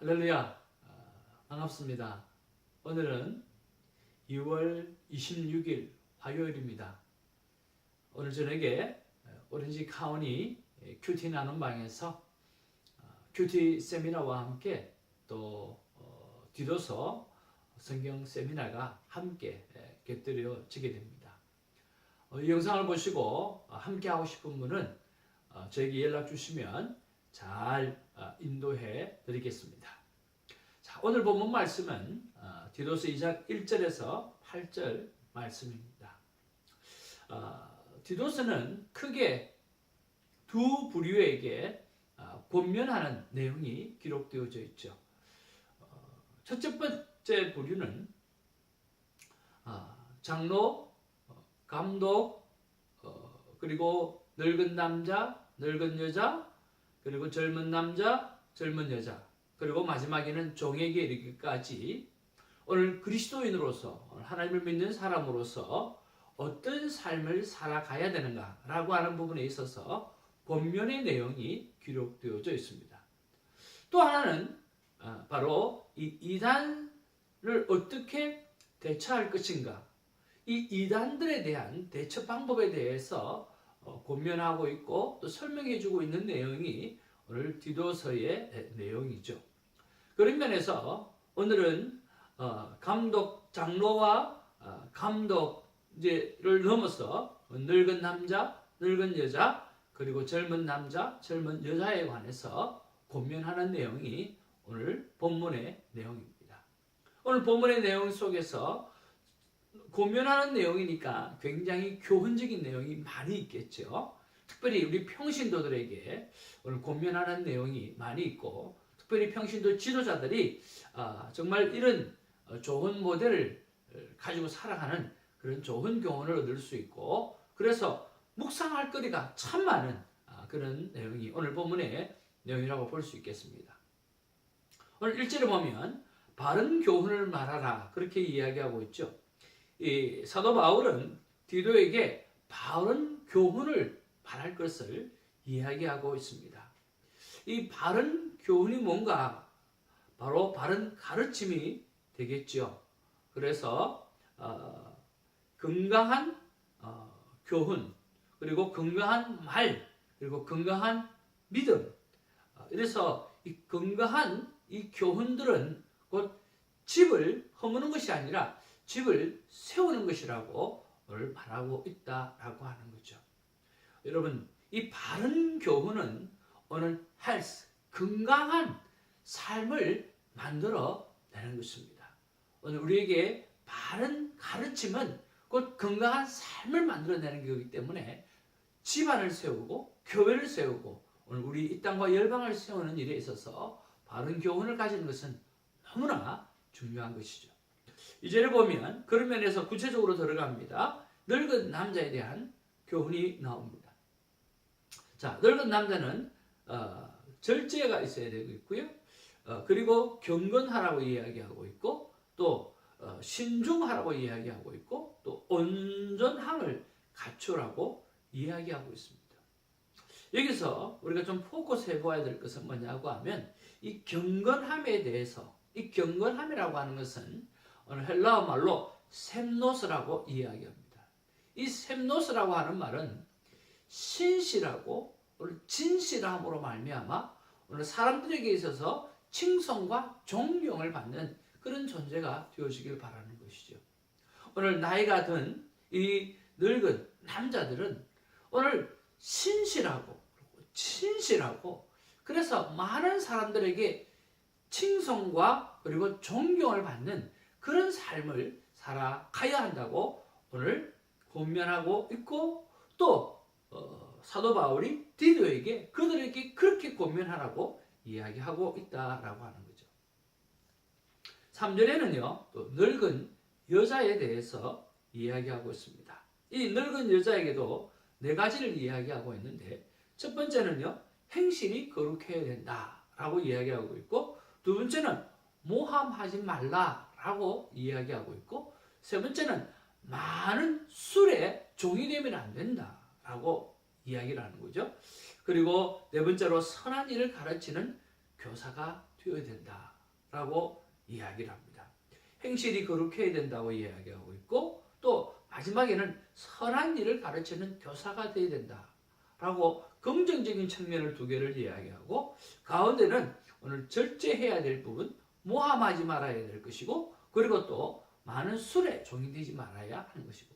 할렐루야 아, 반갑습니다. 오늘은 2월 26일 화요일입니다. 오늘 저녁에 오렌지 카운티 큐티 나눔 방에서 아, 큐티 세미나와 함께 또 어, 디도서 성경 세미나가 함께 예, 곁들여지게 됩니다. 어, 이 영상을 보시고 어, 함께 하고 싶은 분은 어, 저에게 연락 주시면 잘 어, 인도해 드리겠습니다. 자, 오늘 본문 말씀은 어, 디도서 2장 1절에서 8절 말씀입니다. 어, 디도서는 크게 두 부류에게 어, 권면하는 내용이 기록되어져 있죠. 어, 첫째 번째 부류는 어, 장로, 어, 감독, 어, 그리고 늙은 남자, 늙은 여자, 그리고 젊은 남자, 젊은 여자, 그리고 마지막에는 종에게 이르기까지. 오늘 그리스도인으로서 하나님을 믿는 사람으로서 어떤 삶을 살아가야 되는가라고 하는 부분에 있어서 본면의 내용이 기록되어져 있습니다. 또 하나는 아, 바로 이 이단을 어떻게 대처할 것인가, 이 이단들에 대한 대처 방법에 대해서 어, 권면하고 있고 또 설명해주고 있는 내용이 오늘 디도서의 내용이죠. 그런 면에서 오늘은 어, 감독 장로와 어, 감독을 넘어서 늙은 남자, 늙은 여자 그리고 젊은 남자, 젊은 여자에 관해서 권면하는 내용이 오늘 본문의 내용입니다. 오늘 본문의 내용 속에서 고면하는 내용이니까 굉장히 교훈적인 내용이 많이 있겠죠. 특별히 우리 평신도들에게 오늘 고면하는 내용이 많이 있고, 특별히 평신도 지도자들이 아, 정말 이런 어, 좋은 모델을 가지고 살아가는 그런 좋은 교훈을 얻을 수 있고, 그래서 묵상할 거리가 참 많은 아, 그런 내용이 오늘 본문의 내용이라고 볼 수 있겠습니다. 오늘 1절에 보면 바른 교훈을 말하라 그렇게 이야기하고 있죠. 이 사도 바울은 디도에게 바른 교훈을 말할 것을 이야기하고 있습니다. 이 바른 교훈이 뭔가 바로 바른 가르침이 되겠죠. 그래서 어, 건강한 어, 교훈 그리고 건강한 말 그리고 건강한 믿음 어, 이래서 이 건강한 이 교훈들은 곧 집을 허무는 것이 아니라 집을 세우는 것이라고 오늘 말하고 있다라고 하는 거죠. 여러분, 이 바른 교훈은 오늘 헬스, 건강한 삶을 만들어 내는 것입니다. 오늘 우리에게 바른 가르침은 곧 건강한 삶을 만들어 내는 거기 때문에 집안을 세우고 교회를 세우고 오늘 우리 이 땅과 열방을 세우는 일에 있어서 바른 교훈을 가지는 것은 너무나 중요한 것이죠. 이제를 보면 그런 면에서 구체적으로 들어갑니다. 늙은 남자에 대한 교훈이 나옵니다. 자, 늙은 남자는 어, 절제가 있어야 되고 있고요. 어, 그리고 경건하라고 이야기하고 있고 또 어, 신중하라고 이야기하고 있고 또 온전함을 갖추라고 이야기하고 있습니다. 여기서 우리가 좀 포커스해 보아야 될 것은 뭐냐고 하면 이 경건함에 대해서 이 경건함이라고 하는 것은 헬라어 말로 셈노스라고 이야기합니다. 이 셈노스라고 하는 말은 신실하고 오늘 진실함으로 말미암아 오늘 사람들에게 있어서 칭송과 존경을 받는 그런 존재가 되어지길 바라는 것이죠. 오늘 나이가 든 이 늙은 남자들은 오늘 신실하고 친실하고 그래서 많은 사람들에게 칭송과 그리고 존경을 받는 그런 삶을 살아가야 한다고 오늘 권면하고 있고 또 어, 사도 바울이 디도에게 그들에게 그렇게 권면하라고 이야기하고 있다라고 하는 거죠. 3절에는요. 또 늙은 여자에 대해서 이야기하고 있습니다. 이 늙은 여자에게도 네 가지를 이야기하고 있는데 첫 번째는요. 행실이 거룩해야 된다라고 이야기하고 있고 두 번째는 모함하지 말라 라고 이야기하고 있고 세 번째는 많은 술에 종이 되면 안 된다 라고 이야기를 하는 거죠. 그리고 네 번째로 선한 일을 가르치는 교사가 되어야 된다 라고 이야기를 합니다. 행실이 거룩해야 된다고 이야기하고 있고 또 마지막에는 선한 일을 가르치는 교사가 되어야 된다 라고 긍정적인 측면을 두 개를 이야기하고 가운데는 오늘 절제해야 될 부분 모함하지 말아야 될 것이고 그리고 또 많은 술에 종이되지 말아야 하는 것이고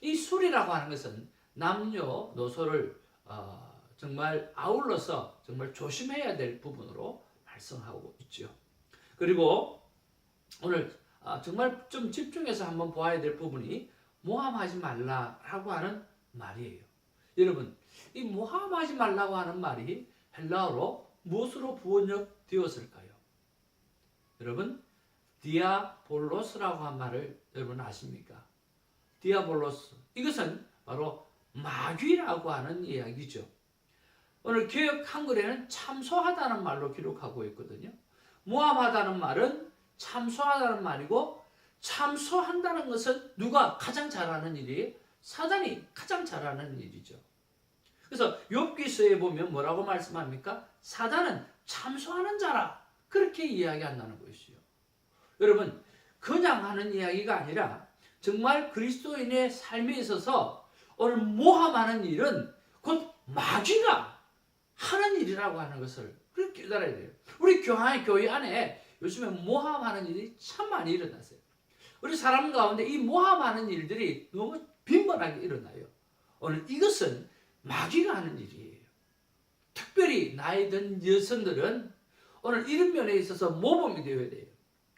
이 술이라고 하는 것은 남녀 노소를 어, 정말 아울러서 정말 조심해야 될 부분으로 말씀하고 있죠. 그리고 오늘 아, 정말 좀 집중해서 한번 보아야 될 부분이 모함하지 말라라고 하는 말이에요. 여러분, 이 모함하지 말라고 하는 말이 헬라어로 무엇으로 번역되었을까요? 여러분, 디아볼로스라고 한 말을 여러분 아십니까? 디아볼로스. 이것은 바로 마귀라고 하는 이야기죠. 오늘 개혁 한글에는 참소하다는 말로 기록하고 있거든요. 모함하다는 말은 참소하다는 말이고 참소한다는 것은 누가 가장 잘하는 일이에요? 사단이 가장 잘하는 일이죠. 그래서 욥기서에 보면 뭐라고 말씀합니까? 사단은 참소하는 자라 그렇게 이야기한다는 것이요. 여러분 그냥 하는 이야기가 아니라 정말 그리스도인의 삶에 있어서 오늘 모함하는 일은 곧 마귀가 하는 일이라고 하는 것을 그렇게 깨달아야 돼요. 우리 교회, 교회 안에 요즘에 모함하는 일이 참 많이 일어났어요. 우리 사람 가운데 이 모함하는 일들이 너무 빈번하게 일어나요. 오늘 이것은 마귀가 하는 일이에요. 특별히 나이 든 여성들은 오늘 이런 면에 있어서 모범이 되어야 돼요.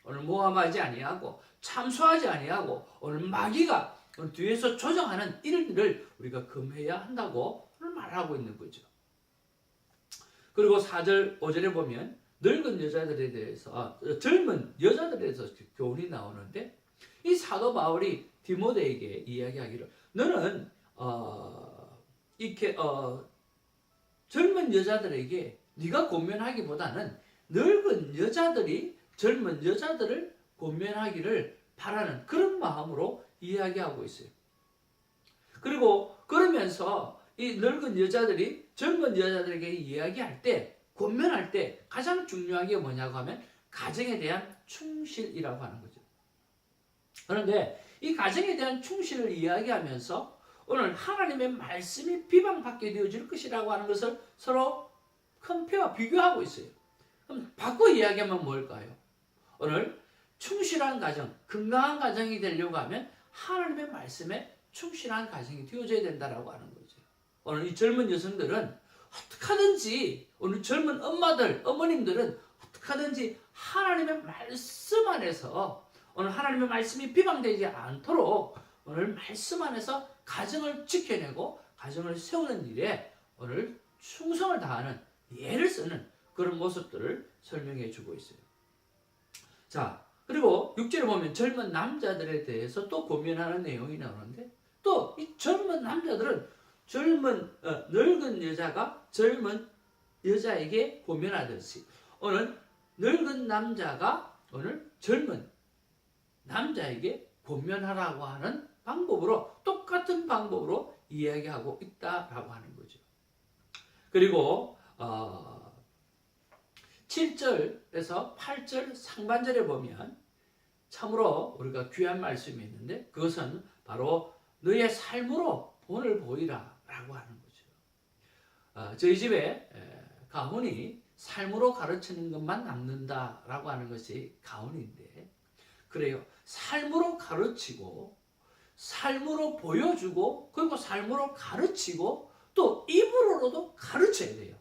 오늘 모함하지 아니하고 참소하지 아니하고 오늘 마귀가 오늘 뒤에서 조정하는 일들을 우리가 금해야 한다고 오늘 말하고 있는 거죠. 그리고 4절, 5절에 보면 늙은 여자들에 대해서 아, 젊은 여자들에 대해서 교훈이 나오는데 이 사도 바울이 디모데에게 이야기하기를 너는 어, 이렇게 어, 젊은 여자들에게 네가 권면하기보다는 늙은 여자들이 젊은 여자들을 권면하기를 바라는 그런 마음으로 이야기하고 있어요. 그리고 그러면서 이 늙은 여자들이 젊은 여자들에게 이야기할 때 권면할 때 가장 중요한 게 뭐냐고 하면 가정에 대한 충실이라고 하는 거죠. 그런데 이 가정에 대한 충실을 이야기하면서 오늘 하나님의 말씀이 비방받게 되어질 것이라고 하는 것을 서로 컴페어 비교하고 있어요. 그럼 바꿔 이야기하면 뭘까요? 오늘 충실한 가정, 건강한 가정이 되려고 하면 하나님의 말씀에 충실한 가정이 되어져야 된다라고 하는 거죠. 오늘 이 젊은 여성들은 어떻게 하든지 오늘 젊은 엄마들, 어머님들은 어떻게 하든지 하나님의 말씀 안에서 오늘 하나님의 말씀이 비방되지 않도록 오늘 말씀 안에서 가정을 지켜내고 가정을 세우는 일에 오늘 충성을 다하는 예를 쓰는 그런 모습들을 설명해 주고 있어요. 자, 그리고 6절에 보면 젊은 남자들에 대해서 또 고민하는 내용이 나오는데 또 이 젊은 남자들은 젊은 어, 늙은 여자가 젊은 여자에게 고민하듯이 오늘 늙은 남자가 오늘 젊은 남자에게 고면하라고 하는 방법으로 똑같은 방법으로 이야기하고 있다라고 하는 거죠. 그리고 어, 7절에서 8절 상반절에 보면 참으로 우리가 귀한 말씀이 있는데 그것은 바로 너의 삶으로 본을 보이라 라고 하는 거죠. 어, 저희 집에 에, 가훈이 삶으로 가르치는 것만 남는다 라고 하는 것이 가훈인데 그래요. 삶으로 가르치고 삶으로 보여주고 그리고 삶으로 가르치고 또 입으로도 가르쳐야 돼요.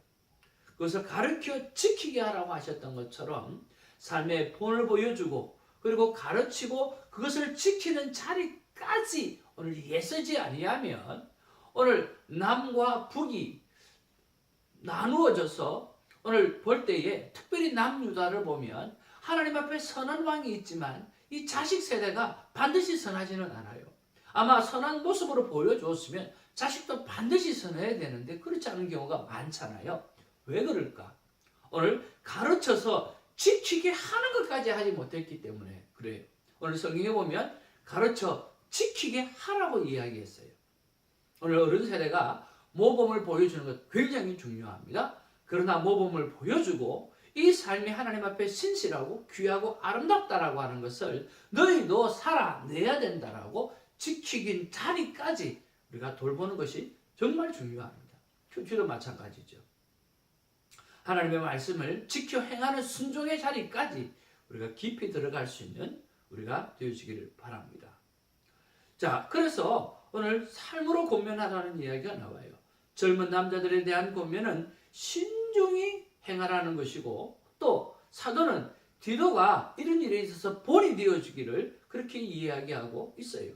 그것을 가르쳐 지키게 하라고 하셨던 것처럼 삶의 본을 보여주고 그리고 가르치고 그것을 지키는 자리까지 오늘 예서지 아니하면 오늘 남과 북이 나누어져서 오늘 볼 때에 특별히 남유다를 보면 하나님 앞에 선한 왕이 있지만 이 자식 세대가 반드시 선하지는 않아요. 아마 선한 모습으로 보여주었으면 자식도 반드시 선해야 되는데 그렇지 않은 경우가 많잖아요. 왜 그럴까? 오늘 가르쳐서 지키게 하는 것까지 하지 못했기 때문에 그래요. 오늘 성경에 보면 가르쳐 지키게 하라고 이야기했어요. 오늘 어른 세대가 모범을 보여주는 것 굉장히 중요합니다. 그러나 모범을 보여주고 이 삶이 하나님 앞에 신실하고 귀하고 아름답다라고 하는 것을 너희도 살아내야 된다라고 지키긴 자리까지 우리가 돌보는 것이 정말 중요합니다. 큐티도 마찬가지죠. 하나님의 말씀을 지켜 행하는 순종의 자리까지 우리가 깊이 들어갈 수 있는 우리가 되어지기를 바랍니다. 자, 그래서 오늘 삶으로 권면하라는 이야기가 나와요. 젊은 남자들에 대한 권면은 신중히 행하라는 것이고 또 사도는 디도가 이런 일에 있어서 본이 되어주기를 그렇게 이야기하고 있어요.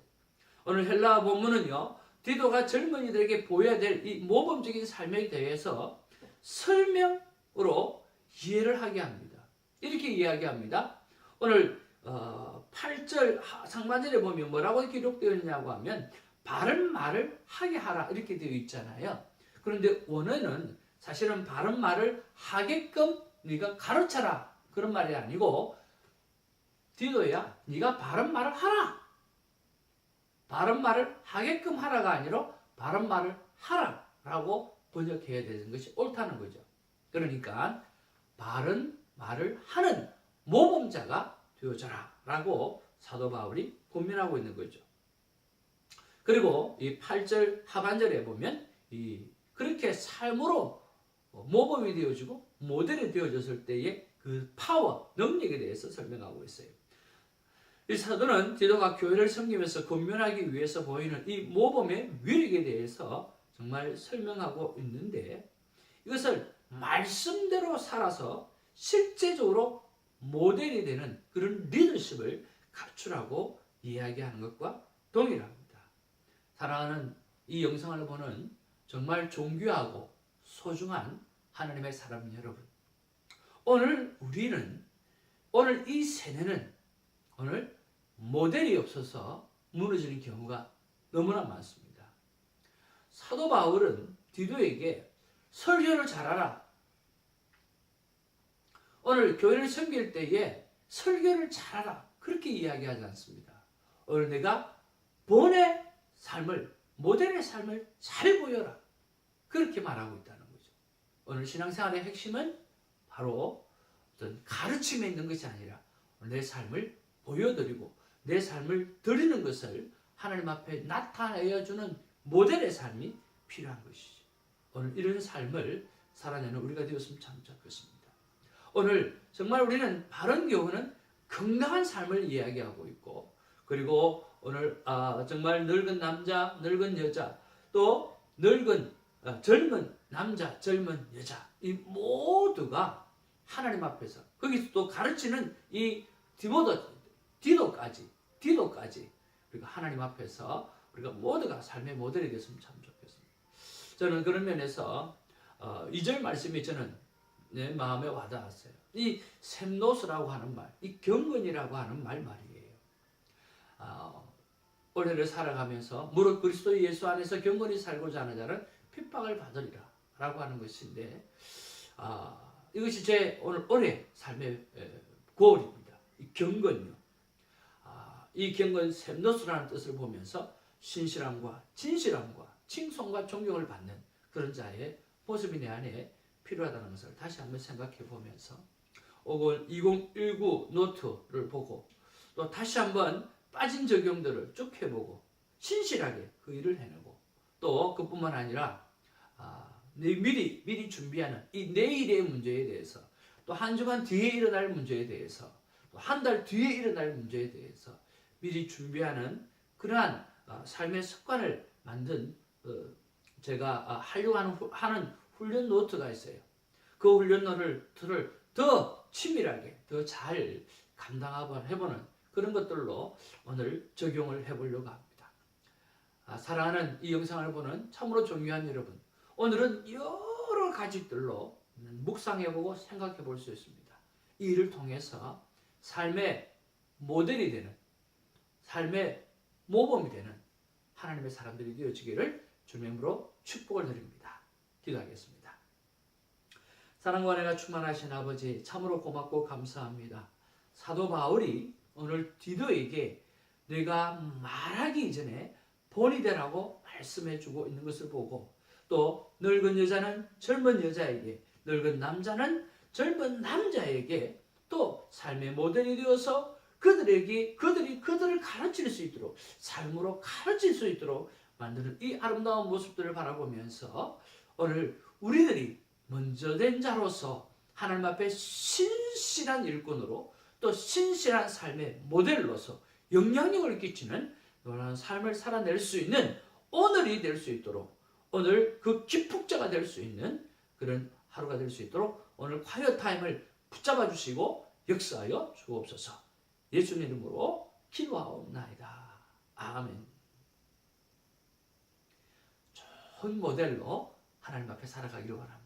오늘 헬라 본문은요. 디도가 젊은이들에게 보여야 될 이 모범적인 삶에 대해서 설명 으로 이해를 하게 합니다. 이렇게 이야기합니다. 오늘 어, 8절 하- 상반절에 보면 뭐라고 기록되어 있냐고 하면 바른 말을 하게 하라 이렇게 되어 있잖아요. 그런데 원어는 사실은 바른 말을 하게끔 네가 가르쳐라 그런 말이 아니고 디도야 네가 바른 말을 하라 바른 말을 하게끔 하라가 아니라 바른 말을 하라라고 번역해야 되는 것이 옳다는 거죠. 그러니까 바른 말을 하는 모범자가 되어져라 라고 사도 바울이 권면하고 있는 거죠. 그리고 이 8절 하반절에 보면 이 그렇게 삶으로 모범이 되어지고 모델이 되어졌을 때의 그 파워, 능력에 대해서 설명하고 있어요. 이 사도는 디도가 교회를 섬기면서 건면하기 위해서 보이는 이 모범의 위력에 대해서 정말 설명하고 있는데 이것을 말씀대로 살아서 실제적으로 모델이 되는 그런 리더십을 갖추라고 이야기하는 것과 동일합니다. 사랑하는 이 영상을 보는 정말 존귀하고 소중한 하나님의 사람 여러분. 오늘 우리는 오늘 이 세대는 오늘 모델이 없어서 무너지는 경우가 너무나 많습니다. 사도 바울은 디도에게 설교를 잘하라. 오늘 교회를 섬길 때에 설교를 잘하라. 그렇게 이야기하지 않습니다. 오늘 내가 본의 삶을, 모델의 삶을 잘 보여라. 그렇게 말하고 있다는 거죠. 오늘 신앙생활의 핵심은 바로 어떤 가르침에 있는 것이 아니라 내 삶을 보여드리고 내 삶을 드리는 것을 하나님 앞에 나타내어 주는 모델의 삶이 필요한 것이죠. 오늘 이런 삶을 살아내는 우리가 되었으면 참 좋겠습니다. 오늘 정말 우리는 바른 교훈은 건강한 삶을 이야기하고 있고 그리고 오늘 아, 정말 늙은 남자, 늙은 여자 또 늙은 어, 젊은 남자, 젊은 여자 이 모두가 하나님 앞에서 거기서 또 가르치는 이 디모도 디도까지 디도까지 우리가 하나님 앞에서 우리가 모두가 삶의 모델이 됐으면 참 좋겠습니다. 저는 그런 면에서 어, 2절 말씀이 저는 내 마음에 와닿았어요. 이 샘노스라고 하는 말, 이 경건이라고 하는 말 말이에요. 어, 올해를 살아가면서 무릇 그리스도 예수 안에서 경건히 살고자 하는 자는 핍박을 받으리라 라고 하는 것인데 아, 이것이 제 오늘 올해 삶의 에, 고울입니다. 이 경건요. 아, 이 경건 샘노스라는 뜻을 보면서 신실함과 진실함과 칭송과 존경을 받는 그런 자의 모습이 내 안에 필요하다는 것을 다시 한번 생각해 보면서 오늘 2019 노트를 보고 또 다시 한번 빠진 적용들을 쭉 해보고 신실하게 그 일을 해내고 또 그뿐만 아니라 아, 내 미리 미리 준비하는 이 내일의 문제에 대해서 또 한 주간 뒤에 일어날 문제에 대해서 또 한 달 뒤에 일어날 문제에 대해서 미리 준비하는 그러한 아, 삶의 습관을 만든 어, 제가 아, 하려고 하는 훈련 노트가 있어요. 그 훈련 노트를 더 치밀하게 더 잘 감당하고 해보는 그런 것들로 오늘 적용을 해보려고 합니다. 아, 사랑하는 이 영상을 보는 참으로 존귀한 여러분, 오늘은 여러 가지들로 묵상해보고 생각해볼 수 있습니다. 이 일을 통해서 삶의 모델이 되는, 삶의 모범이 되는 하나님의 사람들이 되어지기를 주님으로 축복을 드립니다. 기도하겠습니다. 사랑과 은혜가 충만하신 아버지 참으로 고맙고 감사합니다. 사도 바울이 오늘 디도에게 내가 말하기 이전에 본이 되라고 말씀해주고 있는 것을 보고 또 늙은 여자는 젊은 여자에게 늙은 남자는 젊은 남자에게 또 삶의 모델이 되어서 그들에게 그들이 그들을 가르칠 수 있도록 삶으로 가르칠 수 있도록 만드는 이 아름다운 모습들을 바라보면서 오늘 우리들이 먼저 된 자로서 하나님 앞에 신실한 일꾼으로 또 신실한 삶의 모델로서 영향력을 끼치는 그런 삶을 살아낼 수 있는 오늘이 될 수 있도록 오늘 그 기폭자가 될 수 있는 그런 하루가 될 수 있도록 오늘 콰이어 타임을 붙잡아 주시고 역사하여 주옵소서. 예수님 이름으로 기도하옵나이다. 아멘. 좋은 모델로 하나님 앞에 살아가기를 바랍니다.